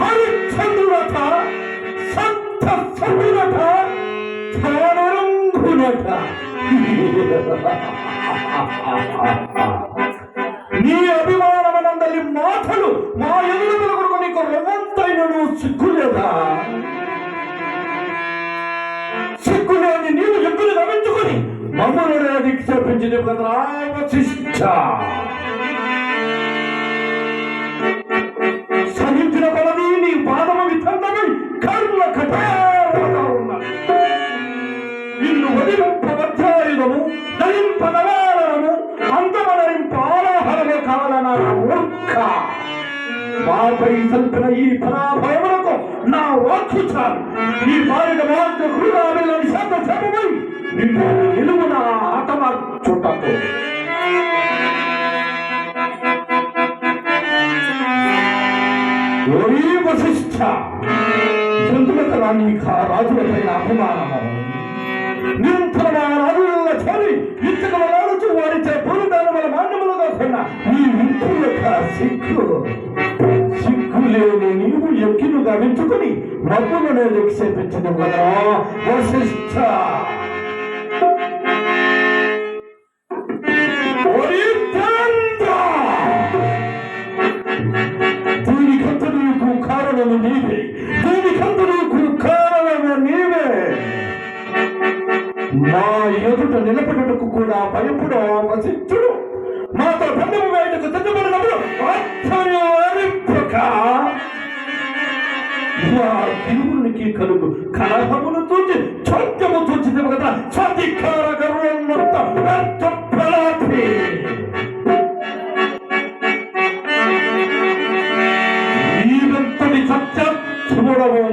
హరిశ్చంద్రుడట సంత సభ్యుడట ధనరంగునట నీ అభిమానమనందరి మాటలు మా ఎదురు కొరకు నీకు రవంతైనను సిగ్గులేదా? సిగ్గులేని నీవు ఎగ్గులు గమనించుకొని మమ్మల్ని అధిక్షేపించింది కదా వశిష్ఠ పదవాలను దళింపదవాలనము అంతమనరింపాలాహరము కావాలన్న మూర్ఖ. మాపై సల్పిన ఈ పరాభయములకు నా వాక్కు చాలు. ఈ బాలిక మార్గ క్రూరాభిలని శాంత చెప్పమై నిన్ను నిలువున ఆటమార్చుటకు. ఓరీ వశిష్ఠ ఎందుకంటే నీకు ఆ రాజులపైన అభిమానము. నిరంతరం రాజుల చలి వల్ల నీ ఇంటి యొక్క సిగ్గు సిగ్గు లేని నీవు కదా దీనికంత నీకు కారణము నీవే. మా ఎదుట నిలబడుటకు కూడా భయపడు వశిష్ఠుడు మాతో బంధము వేయటకు సిద్ధపడినప్పుడు దేవునికి కలుగు కలహమును చూచి చోద్యము తూచి కదా సధికార గర్వం మొత్తం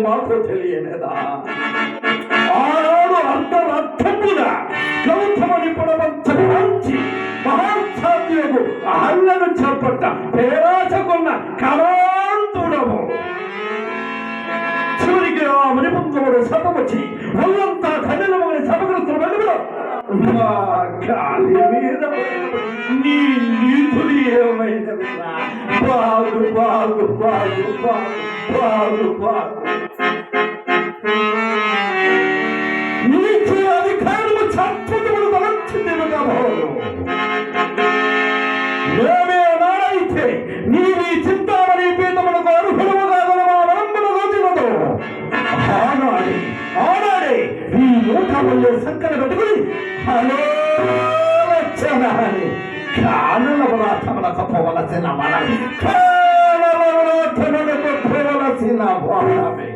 మాకు తెలియలేదా? 마음치 마음 참여하고 하나는 참았다. 대화적만 가만 두라고. 주님께요 아무리 분급으로 사법없이 왕왕다 가져나먹으니 사법으로 돌아가려 우와 가리미다. 니 니들이에요 마이다. 바구 와구 와구 와구 와구 와구 ఉండాలని అని కానుల వ్రాతములకు పోవలసిన మనం కానుల వ్రాతములకు పోవలసిన వాడమే.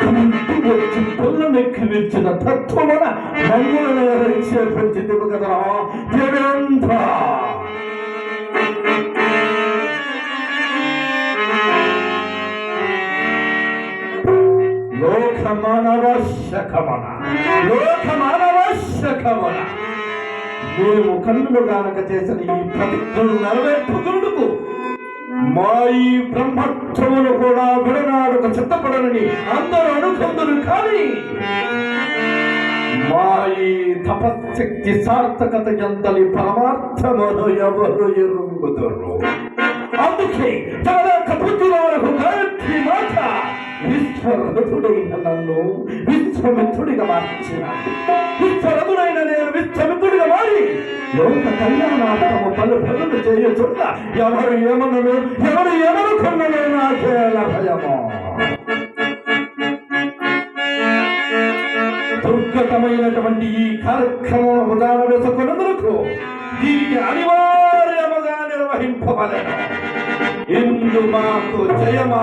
కుంటి వచ్చి పొల్లనెక్కి విరిచిన తత్వమున మమ్ములను రక్షించింది కదా దేవేంద్ర లోకమానవశ్యకమన లోకమానవశ్యకమన మేము కన్నులు గానక చేసిన ఈ ప్రతిజ్ఞలు నెరవేర్పుకుందుకు మా ఈ బ్రహ్మత్వములు కూడా విడనాడుక చిత్తపడనని అందరూ అనుకుందరు కానీ మా ఈ తపశక్తి సార్థకత ఎంతలి పరమార్థమును ఎవరు ఎరుగుదరు? అందుకే జగదక్క పుత్రులకు గాయత్రి మాట విశ్వరథుడైన నన్ను విశ్వమిత్రుడిగా మార్చిన. విశ్వ లోక కళ్యాణార్థము పలు పనులు చేయుచున్న ఎవరు ఏమనను ఎవరు ఏమనుకున్నను నాకేల భయము. దుర్గతమైనటువంటి ఈ కార్యక్రమం ఉదాహరణ వేసుకున్నందుకు దీనికి అనివార్యముగా నిర్వహింపవలెను ఇందు మాకు జయమా?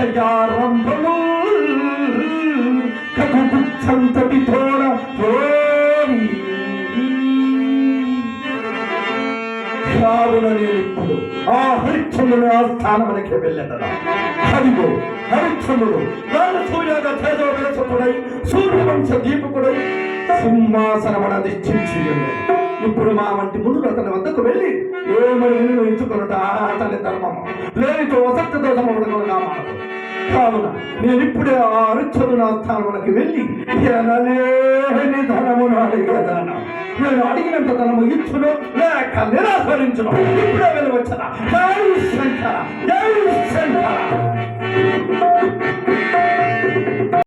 తయారంభము గతించే వర్ధిల్లును తోడ తోడి కావున నేను ఇప్పుడు ఆ హరిశ్చంద్రుని ఆస్థానమునకి వెళ్ళెదను హరిగో హరిచంద్రుడు నాన్న సూర్యాగ తేజో విరసకుడై సూర్యవంశ దీపకుడై సింహాసనమున దిష్టించి ఉన్నాడు. ఇప్పుడు మా వంటి ముందు అతని వద్దకు వెళ్ళి ఏమని విను ఎంచుకొనుట అతని ధర్మము లేనితో అసత్య దోషముడు కామాడు కావున నేను ఇప్పుడే ఆ అరుచులు నా స్థానమునకు వెళ్ళి ఎనలేని ధనమును అడిగేదాన నేను అడిగినంత ధనము ఇచ్చును లేక నిరాకరించును. ఇప్పుడే వెళ్ళవచ్చన? శంకర శంకర